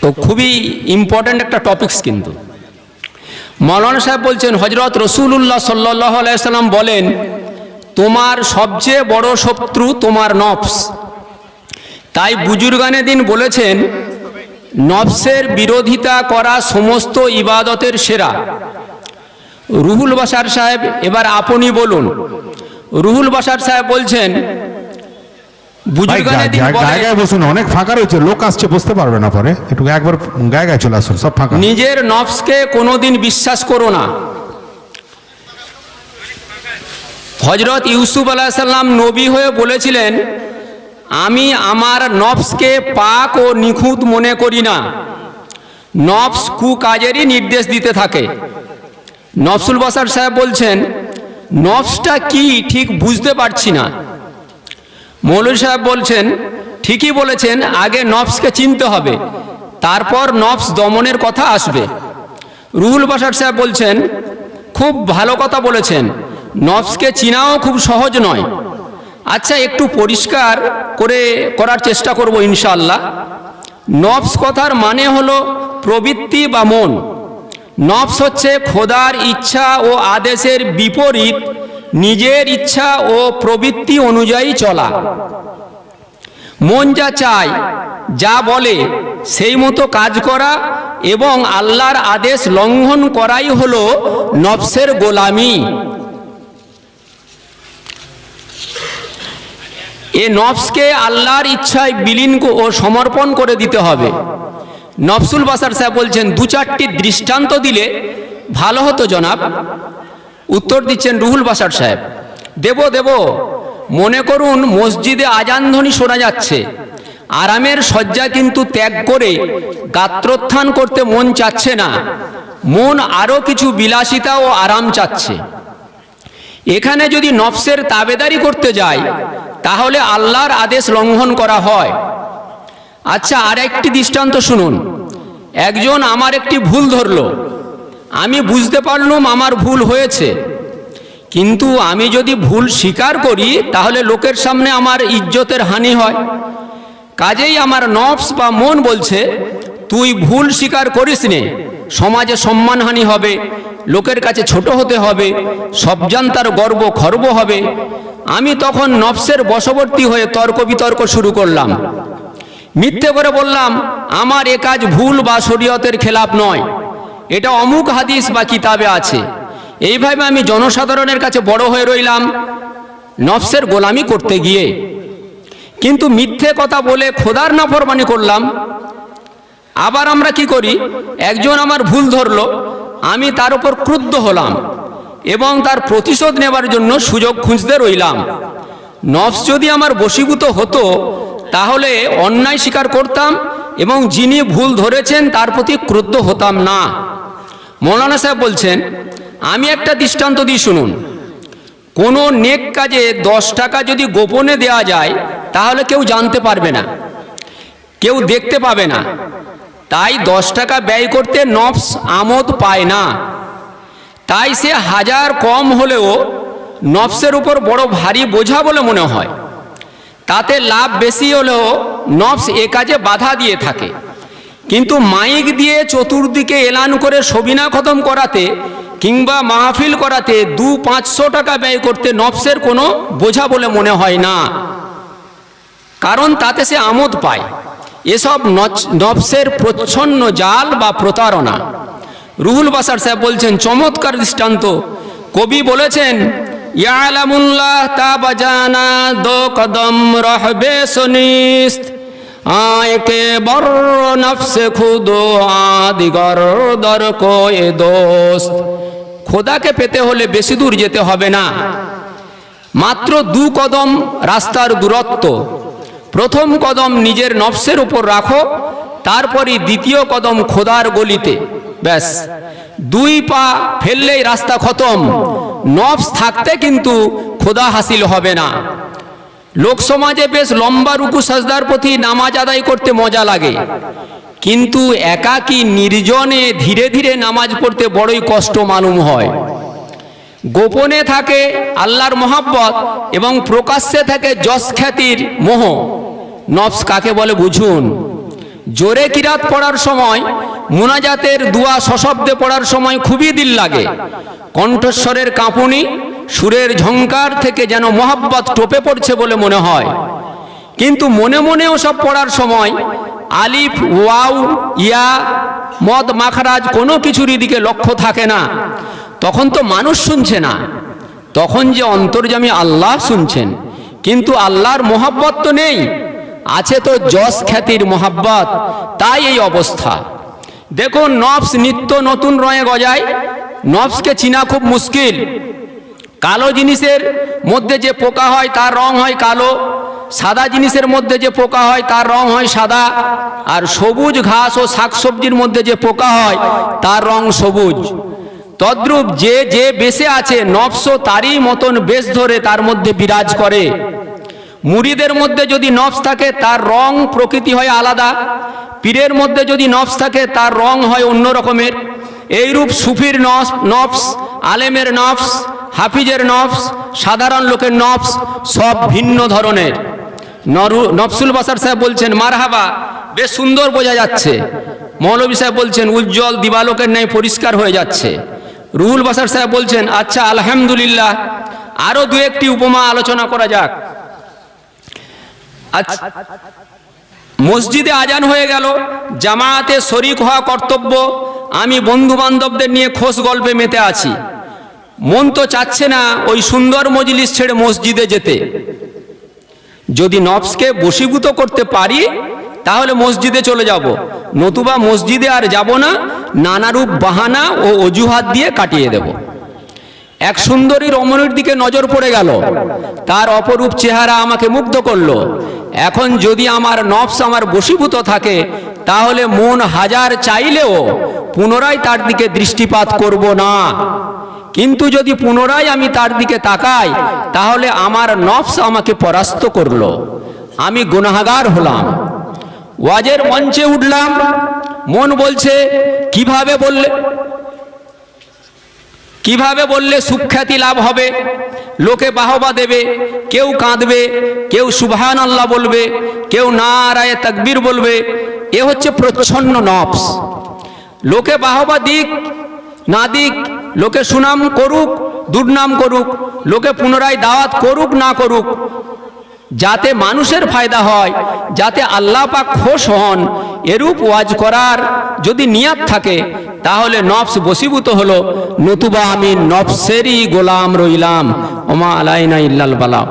তো খুবই ইম্পর্ট্যান্ট একটা টপিকস কিন্তু। মৌলানা সাহেব বলছেন হজরত রসুল্লাহ সাল্লাহ আলাইসাল্লাম বলেন, তোমার সবচেয়ে বড় শত্রু তোমার নফস। তাই বুজুর্গানে দিন বলেছেন, নফসের বিরোধিতা করা সমস্ত ইবাদতের সেরা। রুহুল বাসার সাহেব, এবার আপনি বলুন, রুহুল বাসার সাহেব বলছেন ভাই বুজুর্গানে দিন গায়ে বলেন। গায়ে বসুন অনেক ফাঁকা রয়েছে লোক আসছে বসতে পারবে না পরে। একটু একবার চলে আসুন সব ফাঁকা। নিজের নফসকে কোনোদিন বিশ্বাস করো না। হজরত ইউসুফ আলাহিসাল্লাম নবী হয়ে বলেছিলেন আমি আমার নফসকে পাক ও নিখুঁত মনে করি না। নফস কু কাজেরই নির্দেশ দিতে থাকে। নফসুল বাসার সাহেব বলছেন নফসটা কি ঠিক বুঝতে পারছি না। মৌলভী সাহেব বলছেন, ঠিকই বলেছেন, আগে নফসকে চিনতে হবে, তারপর নফস দমনের কথা আসবে। রুহুল বাসার সাহেব বলছেন, খুব ভালো কথা বলেছেন, নফসকে চিনাও খুব সহজ নয়। আচ্ছা একটু পরিষ্কার করে করার চেষ্টা করব ইনশাল্লাহ নফস কথার মানে হলো প্রবৃত্তি বা মন। নফস হচ্ছে খোদার ইচ্ছা ও আদেশের বিপরীত নিজের ইচ্ছা ও প্রবৃত্তি অনুযায়ী চলা। মন যা চায়, যা বলে, সেই মতো কাজ করা এবং আল্লাহর আদেশ লঙ্ঘন করাই হল নফসের গোলামি। এ নফসকে আল্লাহর ইচ্ছায় বিলীন ও সমর্পণ করে দিতে হবে। নফসুল বাসার সাহেব বলছেন, দু চারটি দৃষ্টান্ত দিলে ভালো হতো জনাব। উত্তর দিচ্ছেন রুহুল বাসার সাহেব। দেব দেব, মনে করুন মসজিদে আজান ধ্বনি শোনা যাচ্ছে। আরামের শয্যা কিন্তু ত্যাগ করে গাত্রোত্থান করতে মন চাচ্ছে না। মন আরও কিছু বিলাসিতা ও আরাম চাচ্ছে। এখানে যদি নফসের তাবেদারি করতে যায় তাহলে আল্লাহর আদেশ লঙ্ঘন করা হয়। আচ্ছা আর একটি দৃষ্টান্ত শুনুন। একজন আমার একটি ভুল ধরলো। আমি বুঝতে পারলুম আমার ভুল হয়েছে। কিন্তু আমি যদি ভুল স্বীকার করি, তাহলে লোকের সামনে আমার ইজ্জতের হানি হয়। কাজেই আমার নফস বা মন বলছে, তুই ভুল স্বীকার করিস নে, সমাজে সম্মানহানি হবে, লোকের কাছে ছোট হতে হবে, সবজান্তার গর্ব খর্ব হবে। আমি তখন নফসের বশবর্তী হয়ে তর্ক বিতর্ক শুরু করলাম। মিথ্যে করে বললাম, আমার এ কাজ ভুল বা শরীয়তের খেলাপ নয়। এটা অমুক হাদিস বা কিতাবে আছে। এইভাবে আমি জনসাধারণের কাছে বড় হয়ে রইলাম, নফসের গোলামি করতে গিয়ে। কিন্তু মিথ্যে কথা বলে খোদার নাফরমানি করলাম। আবার আমরা কি করি? একজন আমার ভুল ধরলো, আমি তার উপর ক্রুদ্ধ হলাম এবং তার প্রতিশোধ নেবার জন্য সুযোগ খুঁজতে রইলাম। নফস যদি আমার বশীভূত হতো, তাহলে অন্যায় স্বীকার করতাম এবং যিনি ভুল ধরেছেন তার প্রতি ক্রুদ্ধ হতাম না। মৌলানা সাহেব বলছেন, আমি একটা দৃষ্টান্ত দিই শুনুন। কোনো নেক কাজে দশ টাকা যদি গোপনে দেওয়া যায়, তাহলে কেউ জানতে পারবে না, কেউ দেখতে পাবে না। তাই দশ টাকা ব্যয় করতে নফস আমোদ পায় না। তাই সে হাজার কম হলেও নফসের উপর বড় ভারী বোঝা বলে মনে হয়। তাতে লাভ বেশি হলেও নফস এ কাজে বাধা দিয়ে থাকে। কিন্তু মাইক দিয়ে চতুর্দিকে এলান করে সবিনা খতম করাতে কিংবা মাহফিল করাতে দু পাঁচশো টাকা ব্যয় করতে নফসের কোনো বোঝা বলে মনে হয় না। কারণ তাতে সে আমোদ পায়। এসব নফসের প্রচ্ছন্ন জাল বা প্রতারণা। রুহুল বাসার সাহেব বলছেন, চমৎকার দৃষ্টান্ত। কবি বলেছেন, ইয়ালামুল্লাহ তা বাজানা দো কদম রহবে সনিস্ত। আয় কে বর নফসে খুদো আদিগর দর কোয়ে দোস্ত। খোদাকে পেতে হলে বেশি দূর যেতে হবে না। মাত্র দু কদম রাস্তার দূরত্ব। প্রথম কদম নিজের নফসের উপর রাখো, তারপরই দ্বিতীয় কদম খোদার গলিতে। ব্যাস। দুই পা ফেললেই রাস্তা খতম। নফস থাকতে কিন্তু খোদা হাসিল হবে না। লোকসমাজে বেশ লম্বা রুকু সাজদার প্রতি নামাজ আদায় করতে মজা লাগে। কিন্তু একাকী নির্জনে ধীরে ধীরে নামাজ পড়তে বড়ই কষ্ট মালুম হয়। গোপনে থাকে আল্লাহর মহাব্বত এবং প্রকাশ্যে থাকে যশ খ্যাতির মোহ। নফস কাকে বলে বুঝুন? জোরে কিরাত পড়ার সময়, মুনাজাতের দুয়া সশব্দে পড়ার সময় খুবই দিল লাগে। কণ্ঠস্বরের কাঁপুনি সুরের ঝঙ্কার থেকে যেন মোহাব্বত টোপে পড়ছে বলে মনে হয়। কিন্তু মনে মনে ওসব পড়ার সময় আলিফ ওয়াউ ইয়া, মদ, মাখারাজ কোনো কিছুরই দিকে লক্ষ্য থাকে না। তখন তো মানুষ শুনছে না। তখন যে অন্তর্জামী আল্লাহ শুনছেন। কিন্তু আল্লাহর মোহাব্বত তো নেই। আছে তো যশ খ্যাতির মোহাব্বত। তাই এই অবস্থা। দেখুন, নফস নিত্য নতুন রয়ে গজায়। নফসকে চিনা খুব মুশকিল। কালো জিনিসের মধ্যে যে পোকা হয় তার রং হয় কালো, সাদা জিনিসের মধ্যে যে পোকা হয় তার রং হয় সাদা, আর সবুজ ঘাস ও শাকসবজির মধ্যে যে পোকা হয় তার রং সবুজ। তদ্রূপ যে যে বেশে আছে নফস তারই মতন বেশ ধরে তার মধ্যে বিরাজ করে। মুড়িদের মধ্যে যদি নফস থাকে তার রং প্রকৃতি হয় আলাদা, পীরের মধ্যে যদি নফস থাকে তার রং হয় অন্য রকমের। এইরূপ সুফির নফস, আলেমের নফস হাফিজের নফস, সাধারণ লোকের নফস সব ভিন্ন ধরনের। নরু, নফসুল বাসার সাহেব বলছেন, মারহাবা, বেশ সুন্দর বোঝা যাচ্ছে। মৌলভী সাহেব বলছেন, উজ্জ্বল দিবালোকের ন্যায় পরিষ্কার হয়ে যাচ্ছে। রুহুল বাসার সাহেব বলছেন আচ্ছা আলহামদুলিল্লাহ আরও দু একটি উপমা আলোচনা করা যাক। আচ্ছা মসজিদে আজান হয়ে গেল, জামায়াতে শরিক হওয়া কর্তব্য, আমি বন্ধু বান্ধবদের নিয়ে খোশ গল্পে মেতে আছি। মন তো চাচ্ছে না ওই সুন্দর মজলিস ছেড়ে মসজিদে যেতে। যদি নফসকে বশীভূত করতে পারি, তাহলে মসজিদে চলে যাব। নতুবা মসজিদে আর যাব না, নানারূপ বাহানা ও অজুহাত দিয়ে কাটিয়ে দেব। এক সুন্দরী রমণীর দিকে নজর পড়ে গেল। তার অপরূপ চেহারা আমাকে মুগ্ধ করল। এখন যদি আমার নফস আমার বশীভূত থাকে, তাহলে মন হাজার চাইলেও পুনরায় তার দিকে দৃষ্টিপাত করব না। কিন্তু যদি পুনরায় আমি তার দিকে তাকাই, তাহলে আমার নফস আমাকে পরাস্ত করল। আমি গুনাহাগার হলাম। ওয়াজের মঞ্চে উঠলাম। মন বলছে, কীভাবে বললে কীভাবে বললে সুখ্যাতি লাভ হবে? লোকে বাহবা দেবে, কেউ কাঁদবে, কেউ সুবহান আল্লাহ বলবে, কেউ না রায় তকবীর বলবে। এ হচ্ছে প্রচ্ছন্ন নফস। লোকে বাহবা দিক, না দিক লোকে সুনাম করুক, দুর্নাম করুক, লোকে পুনরায় দাওয়াত করুক, না করুক, যাতে মানুষের ফায়দা হয়, যাতে আল্লাহ পাক খোশ হন, এরূপ ওয়াজ করার যদি নিয়াত থাকে, তাহলে নফস বসীভূত হলো, নতুবা আমি নফসেরই গোলাম রইলাম, ওমা আলাইনা ইল্লাল বালা।